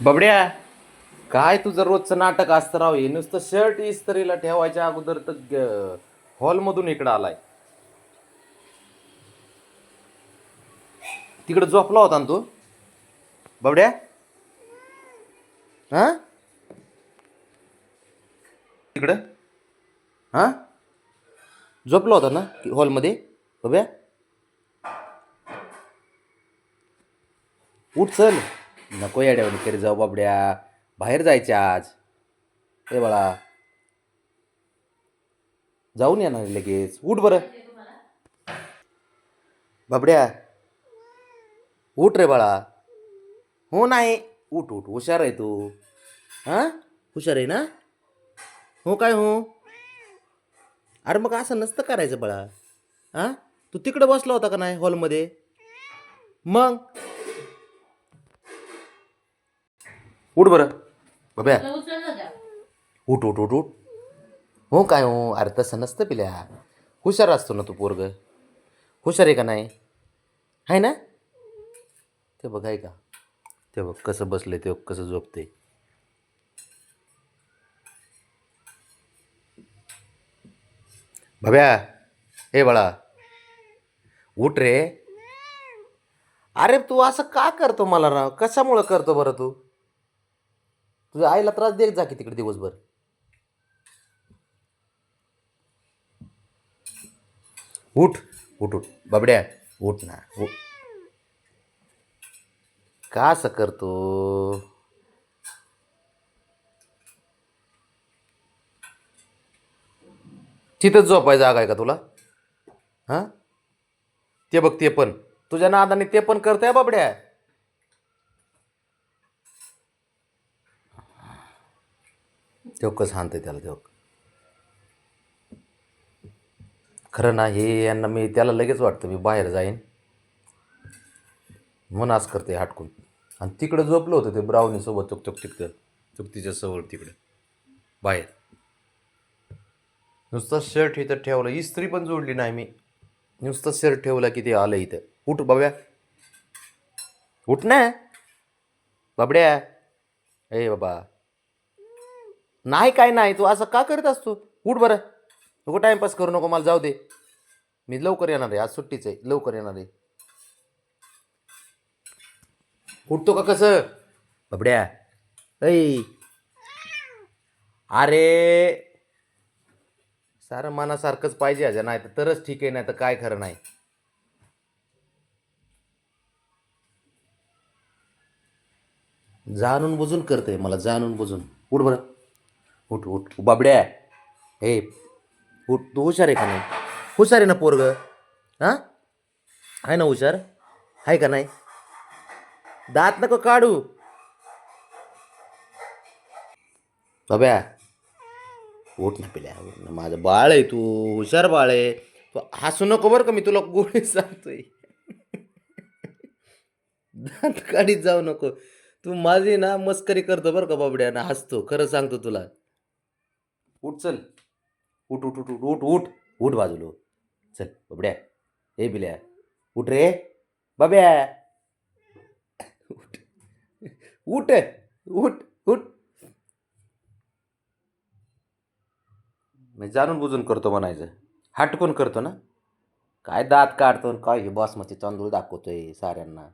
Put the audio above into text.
बबड्या काय तुझं रोजचं नाटक असतं राव? हे नुसतं शर्ट इस्त्रीला ठेवायच्या अगोदर तर हॉलमधून इकडं आलाय. तिकडं झोपला होता ना तू? बबड्या? हा? तिकडं? हा? झोपला होता ना हॉलमध्ये बब्या उठ चल. नको येड्यावर तरी जाऊ बाबड्या. बाहेर जायचे आज. ए बाळा. जाऊन येणार लगेच. उठ बरं. बाबड्या. उठ रे बाळा. हो नाही. उठ उठ. हुशार आहे तू. हां? हुशार आहे ना? हो काय हो? अरे मग असं नसतं करायचं बाळा. हां? तू तिकडं बसला होता का नाही हॉलमध्ये मग? उठ बरं. बब्या. उठ उठ उठ उठ. हो काय हो? अरे तसं नसतं पिल्या. हुशार असतो ना तू पोरग. हुशार आहे का नाही? आहे ना? ते बघ आहे का? ते बघ कसं बसले ते बघ कसं झोपते भव्या हे बाळा. उठ रे. अरे तू असं का करतो मला राव? कशामुळं करतो बरं तू? तुझ्या आईला त्रास देत जा की तिकडे दिवसभर. उठ उठ उठ. बाबड्या उठ ना उठ. का असं करतो? तिथंच झोपाय जागा आहे का तुला? हां? ते बघ ते पण. तुझ्या नादाने ते पण करताय बाबड्या. तेव्हा कसं त्याला तेव्हा खरं ना हे यांना मी त्याला लगेच वाटतं मी बाहेर जाईन. म्हणून आज करते हाटकून आणि तिकडं झोपलं होतं ते ब्राउनीसोबत चुक चुक तिकडं चुकतीच्या सवळ तिकडे. बाहेर. नुसतं शर्ट इथं ठेवलं. इस्त्री पण जोडली नाही मी. नुसतं शर्ट ठेवलं की ते आलं इथं. उठ बाब्या. उठ ना. बाबड्या. ए बाबा. नाही काय नाही तू असं का करत असतो? उठ बरं. नको टाईमपास करू नको मला जाऊ दे. मी लवकर येणार आहे आज सुट्टीच आहे लवकर येणार आहे. उठतो का कसं? बबड्या. ऐ. अरे. सारं मनासारखंच पाहिजे अजा नाही तर तरच ठीक आहे नाही तर काय खरं नाही. जाणून बुजून करते मला जाणून बुजून. उठ बरं. उठ उठ. बाबड्या हे उठ. तू हुशार आहे का नाही? हुशार आहे ना पोरग? हां? आहे ना हुशार? आहे का नाही? दात नको काढू. बाब्या उठ ना पिल्या. ना माझं बाळ आहे तू. हुशार बाळ आहे. तू हसू नको बरं का मी तुला गोळी सांगतोय. दात काढीत जाऊ नको. तू माझी ना मस्करी करतो बरं का बाबड्या. ना हसतो. खरं सांगतो तुला. उठ चल. उठ उठ उठ उठ उठ उठ. उठ बाजूलो चल बबड्या. हे बिल्या. उठ रे. बब्या. उठ. उठ. उठ उठ. मी जाणून बुजून करतो म्हणायचं. हटकून करतो ना? काय दात काढतो आणि काय हे बासमती तांदूळ दाखवतोय साऱ्यांना.